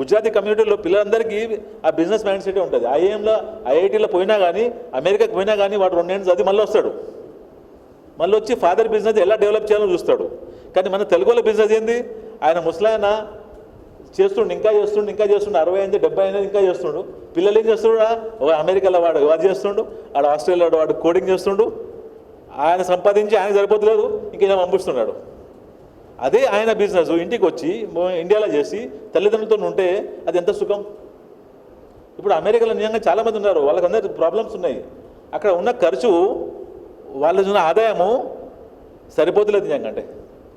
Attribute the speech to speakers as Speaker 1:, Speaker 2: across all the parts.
Speaker 1: గుజరాతీ కమ్యూనిటీలో పిల్లలందరికీ ఆ బిజినెస్ మైండ్ సెట్ ఉంటుంది. ఐఏఎంలో ఐఐటీలో పోయినా కానీ అమెరికాకి పోయినా కానీ వాడు రెండేళ్ళు చదివి మళ్ళీ వస్తాడు. మళ్ళీ వచ్చి ఫాదర్ బిజినెస్ ఎలా డెవలప్ చేయాలో చూస్తాడు. కానీ మన తెలుగులో బిజినెస్ ఏంది? ఆయన ముసలాయన చేస్తుండు ఇంకా చేస్తుండు ఇంకా చేస్తుండు అరవై అయింది డెబ్బై అయింది ఇంకా చేస్తుండు. పిల్లలు ఏం చేస్తుండ్రు? అమెరికాలో వాడు వాడు చేస్తుండు ఆడ ఆస్ట్రేలియాలో వాడు కోడింగ్ చేస్తుండు. ఆయన సంపాదించి ఆయన సరిపోతలేదు ఇంకేదో పంపిస్తున్నాడు. అదే ఆయన బిజినెస్ ఇంటికి వచ్చి ఇండియాలో చేసి తల్లిదండ్రులతో ఉంటే అది ఎంత సుఖం? ఇప్పుడు అమెరికాలో నిజంగా చాలామంది ఉన్నారు. వాళ్ళకందరూ ప్రాబ్లమ్స్ ఉన్నాయి. అక్కడ ఉన్న ఖర్చు వాళ్ళ ఉన్న ఆదాయము సరిపోతలేదు నిజంగా అంటే.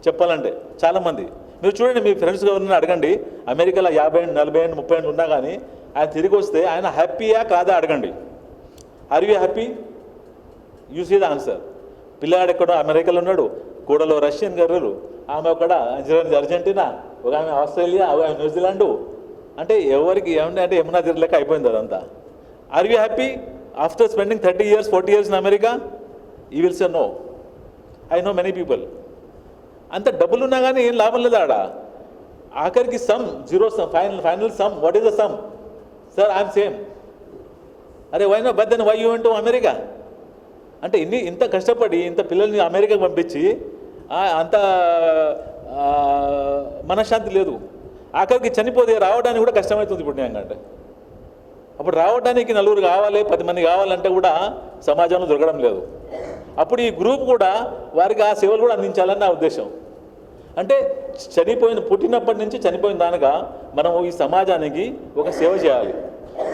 Speaker 1: చెప్పాలంటే చాలామంది. మీరు చూడండి మీ ఫ్రెండ్స్ ఎవరైనా అడగండి అమెరికాలో యాభై ఏళ్ళు నలభై ఏళ్ళు ముప్పై ఏళ్ళు ఉన్నా కానీ ఆయన తిరిగి వస్తే ఆయన హ్యాపీయా కాదా అడగండి. Are you happy you see the answer పిల్లాడు ఎక్కడో అమెరికాలో ఉన్నాడు. కూడలో రష్యన్ గర్రలు ఆమె ఒక అర్జెంటీనా ఒక ఆమె ఆస్ట్రేలియా ఒక ఆమె న్యూజిలాండ్. అంటే ఎవరికి ఏమంటే అంటే యమునా తీరలేక అయిపోయింది అదంతా. Are you happy after spending thirty years forty years in America he will say no I know many people అంత డబ్బులు ఉన్నా కానీ ఏం లాభం లేదు ఆడ. ఆఖరికి sum zero sum final final sum what is the sum sir I'm same అరే why no but then why you to America అంటే ఇన్ని ఇంత కష్టపడి ఇంత పిల్లల్ని అమెరికాకి పంపించి అంత మనశ్శాంతి లేదు. ఆఖరికి చనిపోతే రావడానికి కూడా కష్టమవుతుంది ఇప్పుడు నేను అంటే. అప్పుడు రావడానికి నలుగురు కావాలి పది మంది కావాలంటే కూడా సమాజంలో దొరకడం లేదు. అప్పుడు ఈ గ్రూప్ కూడా వారికి ఆ సేవలు కూడా అందించాలని నా ఉద్దేశం. అంటే చనిపోయిన పుట్టినప్పటి నుంచి చనిపోయిన దానిగా మనం ఈ సమాజానికి ఒక సేవ చేయాలి.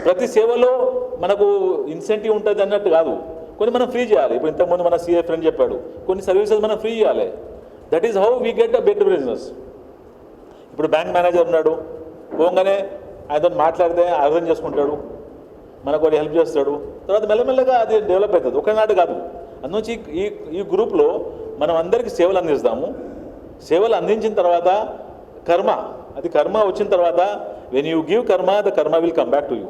Speaker 1: ప్రతి సేవలో మనకు ఇన్సెంటివ్ ఉంటుంది అన్నట్టు కాదు. కొన్ని మనం ఫ్రీ చేయాలి. ఇప్పుడు ఇంతకుముందు మన సీఏ ఫ్రెండ్ చెప్పాడు కొన్ని సర్వీసెస్ మనం ఫ్రీ చేయాలి. That is how we get a better business ఇప్పుడు బ్యాంక్ మేనేజర్ ఉన్నాడు పోగానే ఆయనతో మాట్లాడితే అర్థం చేసుకుంటాడు మనకు వాడు హెల్ప్ చేస్తాడు. తర్వాత మెల్లమెల్లగా అది డెవలప్ అవుతుంది. ఒకనాడు కాదు. అందుంచి ఈ ఈ గ్రూప్లో మనం అందరికీ సేవలు అందిస్తాము. సేవలు అందించిన తర్వాత కర్మ అది కర్మ వచ్చిన తర్వాత when you give karma the karma will come back to you